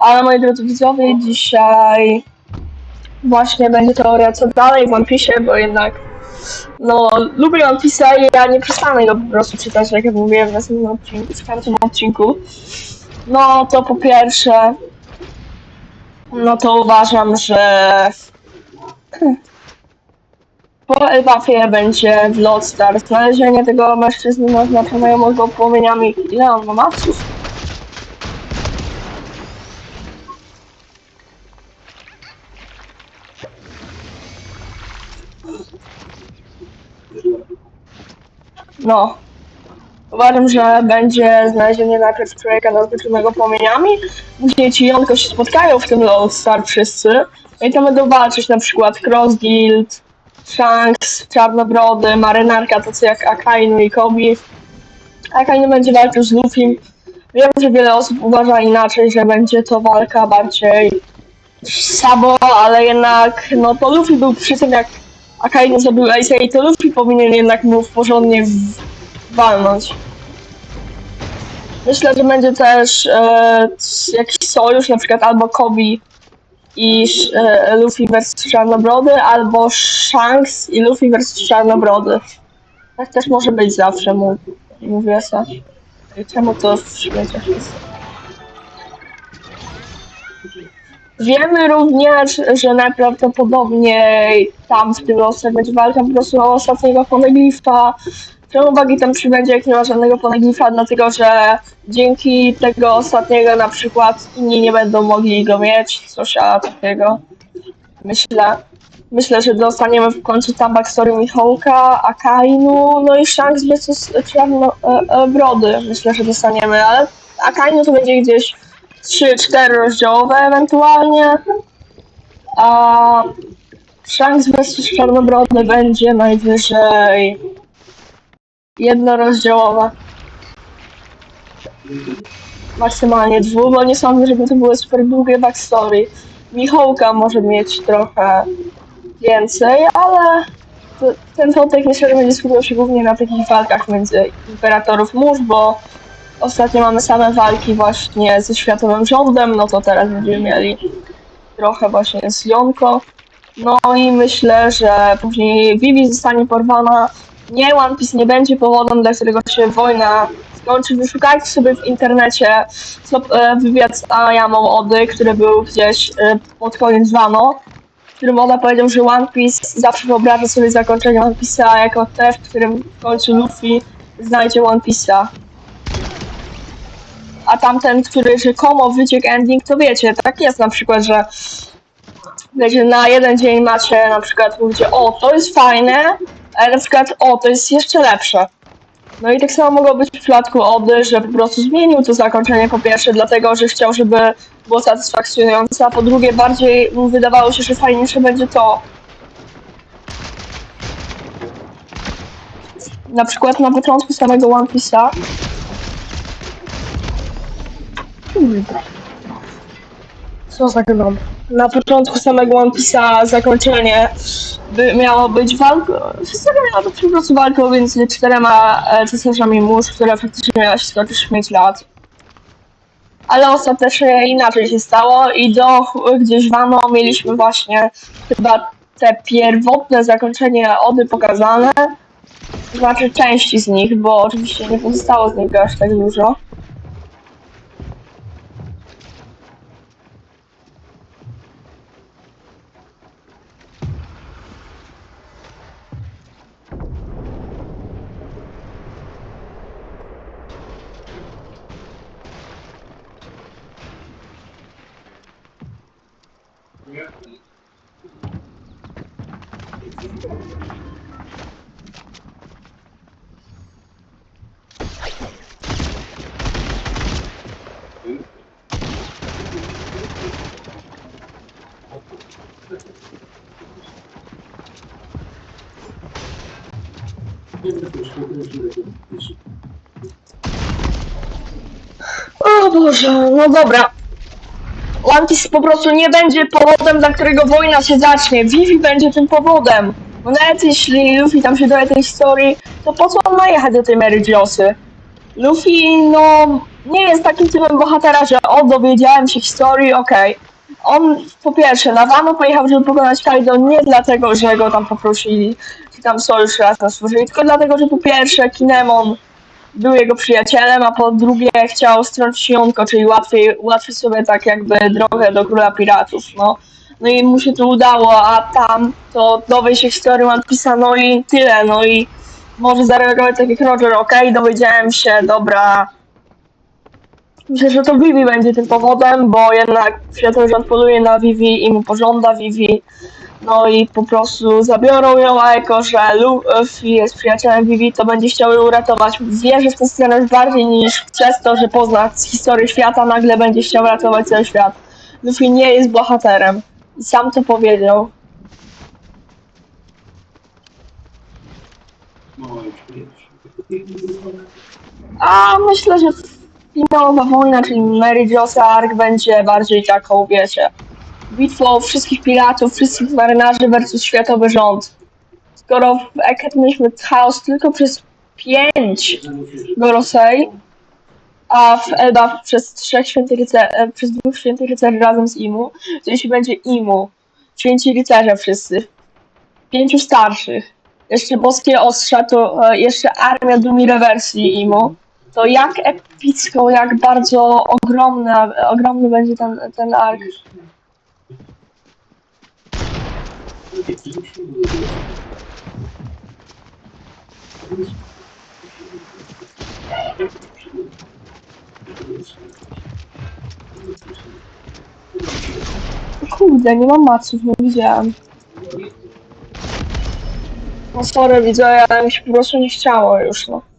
Ale moi drodzy widzowie, dzisiaj właśnie będzie teoria co dalej w One Piece, bo jednak no lubię One Piece'a i ja nie przestanę go po prostu czytać, jak ja mówiłem w następnym odcinku, w każdym odcinku. No to po pierwsze, no to uważam, że po Elbafie będzie w Lost Star znalezienie tego mężczyzny oznaczonego płomieniami. Ile on ma maców? No. Uważam, że będzie znalezienie najpierw człowieka naznaczonego płomieniami, później ci jątko się spotkają w tym Lost Star wszyscy. No i tam będą walczyć na przykład Cross Guild, Shanks, Czarnobrody, Marynarka, tacy jak Akainu i Kobi. Akainu będzie walczył z Luffy. Wiem, że wiele osób uważa inaczej, że będzie to walka bardziej sabo, ale jednak no to Luffy był przy tym jak Akainu zabił Ace'a i to Luffy powinien jednak mu porządnie walnąć. Myślę, że będzie też e, jakiś sojusz, na przykład albo Kobi i e, Luffy vs Czarnobrody, albo Shanks i Luffy vs Czarnobrody. Tak też może być zawsze, mówię sobie. Czemu to w śmieciach jest? Wiemy również, że najprawdopodobniej tam w tym losach będzie walka po prostu o ostatniego poneglifa. Czemu Bagi tam przybędzie, jak nie ma żadnego poneglifa? Dlatego, że dzięki tego ostatniego na przykład inni nie będą mogli go mieć, coś a takiego. Myślę. Myślę, że dostaniemy w końcu tam backstory Michołka, Akainu, no i Shanks vs Czarno, e, e, Brody. Myślę, że dostaniemy, ale Akainu to będzie gdzieś 3-4 rozdziałowe ewentualnie. A Shanks vs Czarnobrody będzie najwyżej jednorozdziałowa. Maksymalnie dwu, bo nie sądzę, żeby to były super długie backstory. Michołka może mieć trochę więcej, ale ten wątek myślę, że będzie skupiał się głównie na takich walkach między imperatorów mórz, bo ostatnio mamy same walki właśnie ze światowym rządem, no to teraz będziemy mieli trochę właśnie z Jonko. No i myślę, że później Vivi zostanie porwana. Nie, One Piece nie będzie powodem, dla którego się wojna skończy. Wyszukajcie sobie w internecie e, wywiad z Ayamą Ody, który był gdzieś e, pod koniec Wano, w którym Oda powiedział, że One Piece zawsze wyobraża sobie zakończenie One Piece'a jako te, w którym w końcu Luffy znajdzie One Piece'a. A tamten, który rzekomo wyciekł ending, to wiecie, tak jest na przykład, że wiecie, na jeden dzień macie na przykład, mówicie, o, to jest fajne, ale na przykład, o, to jest jeszcze lepsze. No i tak samo mogło być w przypadku Ody, że po prostu zmienił to zakończenie po pierwsze dlatego, że chciał, żeby było satysfakcjonujące, a po drugie bardziej mu wydawało się, że fajniejsze będzie to. Na przykład na początku samego One Piece'a Co za gnom? Na początku samego One Piece'a zakończenie by miało być walką. Historia miała być po prostu walką między czterema e, cesarzami mórz, która faktycznie miała się skończyć 5 lat. Ale ostatecznie inaczej się stało i do gdzieś Wano mieliśmy właśnie chyba te pierwotne zakończenie Ody pokazane. Znaczy części z nich, bo oczywiście nie pozostało z nich aż tak dużo. O Boże, no dobra. One Piece po prostu nie będzie powodem, dla którego wojna się zacznie. Vivi będzie tym powodem. Bo nawet jeśli Luffy tam się dowie tej historii, to po co on ma jechać do tej Mary? Luffy, no, nie jest takim typem bohatera, że o, dowiedziałem się historii, okej. On po pierwsze na Wano pojechał, żeby pokonać Kaido nie dlatego, że go tam poprosili, czy tam sojusz razem stworzyli, tylko dlatego, że po pierwsze Kinemon był jego przyjacielem, a po drugie chciał strącić jątko, czyli łatwiej, łatwiej sobie tak jakby drogę do króla piratów, no. No i mu się to udało, a tam to dowie się historii Piece'a, no i tyle, no i może zareagować tak jak Roger, okej, dowiedziałem się, dobra. Myślę, że to Vivi będzie tym powodem, bo jednak światowy rząd poluje na Vivi i mu pożąda Vivi. No i po prostu zabiorą ją, a jako, że Luffy jest przyjacielem Vivi, to będzie chciał ją uratować. Wierzę w ten scenariusz bardziej niż przez to, że pozna historię świata, nagle będzie chciał ratować cały świat. Luffy nie jest bohaterem. I sam to powiedział. A myślę, że finałowa wojna, czyli Mary Josa Ark będzie bardziej taką, wiecie, bitwą wszystkich piratów, wszystkich marynarzy versus światowy rząd. Skoro w Eket mieliśmy chaos tylko przez pięć Gorosei, a w Elba przez trzech świętych rycerzy, przez dwóch świętych rycerzy razem z Imu, to jeśli będzie Imu, święci rycerze wszyscy, pięciu starszych, jeszcze boskie ostrza, to e, jeszcze armia Dumi Rewersji Imu, to jak epicką, jak bardzo ogromna, ogromny będzie ten, ten ark. Kurde, nie mam maców, nie widziałem. No sorry, widzę, ale mi się po prostu nie chciało już, no.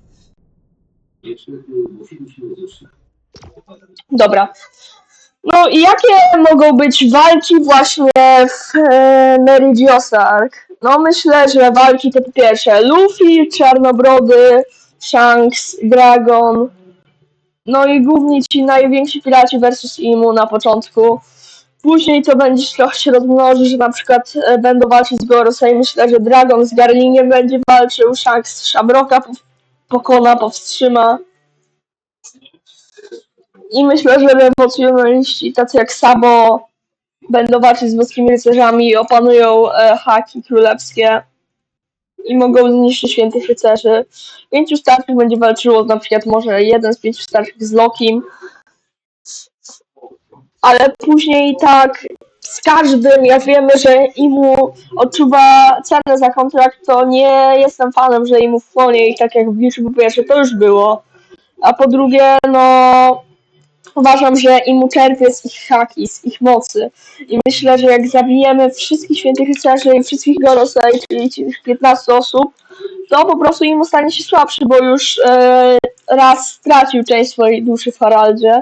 Dobra. No i jakie mogą być walki właśnie w e? No myślę, że walki to po pierwsze Luffy, Czarnobrody, Shanks, Dragon, no i głównie ci najwięksi piraci versus Imu na początku. Później to będzie trochę się rozmnoży, że na przykład e, będą walczyć z Gorosei. Myślę, że Dragon z Garlingiem będzie walczył, Shanks Szabroka po- pokona, powstrzyma. I myślę, że rewolucjonaliści tacy jak Sabo będą walczyć z boskimi rycerzami opanują e, haki królewskie i mogą zniszczyć świętych rycerzy. Pięciu starszych będzie walczyło, na przykład może jeden z pięciu starszych z Lokim. Ale później tak z każdym, jak wiemy, że Imu odczuwa cenę za kontrakt, to nie jestem fanem, że Imu wchłonie i tak jak w Wiszu po pierwsze to już było. A po drugie, no uważam, że Imu czerpie z ich haki, z ich mocy. I myślę, że jak zabijemy wszystkich świętych rycerzy i wszystkich Gorosei, czyli tych 15 osób, to po prostu Imu stanie się słabszy, bo już e, raz stracił część swojej duszy w Haraldzie.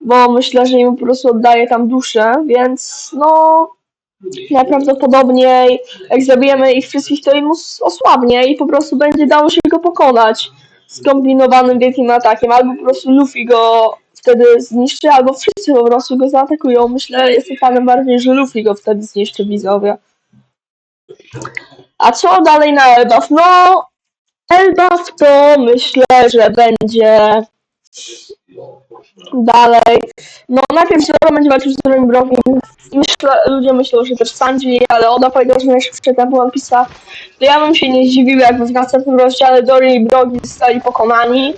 Bo myślę, że im po prostu oddaje tam duszę, więc no najprawdopodobniej jak zabijemy ich wszystkich, to im os- osłabnie i po prostu będzie dało się go pokonać skombinowanym wielkim atakiem, albo po prostu Luffy go wtedy zniszczy, albo wszyscy po prostu go zaatakują. Myślę, jestem fanem bardziej, że Luffy go wtedy zniszczy widzowie. A co dalej na Elbaf? No, Elbaf to myślę, że będzie dalej. No najpierw Zoro będzie walczył z Zerem Brogiem i myślę, ludzie myślą, że też Sanji, ale Oda powiedział, że najszybszy tempo One Piece'a. To ja bym się nie zdziwił, jakby w następnym rozdziale Dory i Brogi zostali pokonani.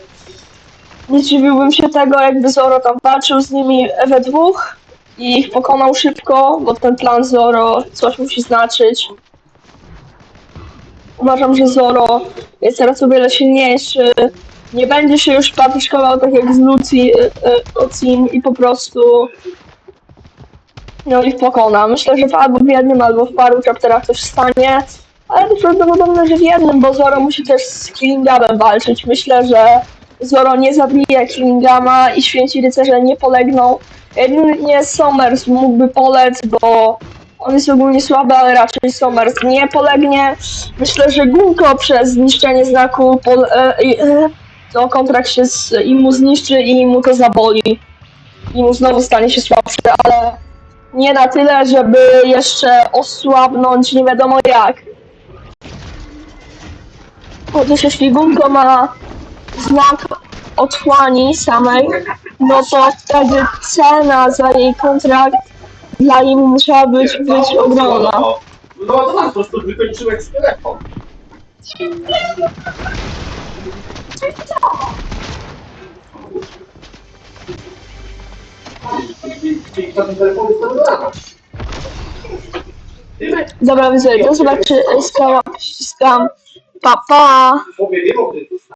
Nie zdziwiłbym się tego, jakby Zoro tam walczył z nimi we dwóch i ich pokonał szybko, bo ten plan Zoro coś musi znaczyć. Uważam, że Zoro jest teraz o wiele silniejszy. Nie będzie się już patyczkował tak jak z Lucy y, y, Ocim i po prostu no ich pokona. Myślę, że w, albo w jednym, albo w paru chapterach coś stanie, ale to prawdopodobne, że w jednym, bo Zoro musi też z Killingamem walczyć. Myślę, że Zoro nie zabije Killingama i święci rycerze nie polegną. Jedynie Somers mógłby polec, bo on jest ogólnie słaby, ale raczej Somers nie polegnie. Myślę, że Gunko przez zniszczenie znaku pol, e, e, to kontrakt się z, i mu zniszczy i mu to zaboli. I mu znowu stanie się słabszy, ale nie na tyle, żeby jeszcze osłabnąć nie wiadomo jak. Chociaż jeśli Gunko ma znak otchłani samej, no to wtedy cena za jej kontrakt dla niej musiała być, być ogromna. No to po prostu to ten telefon. Dobra, widzę, do zobaczenia, skam, ściskam, pa pa!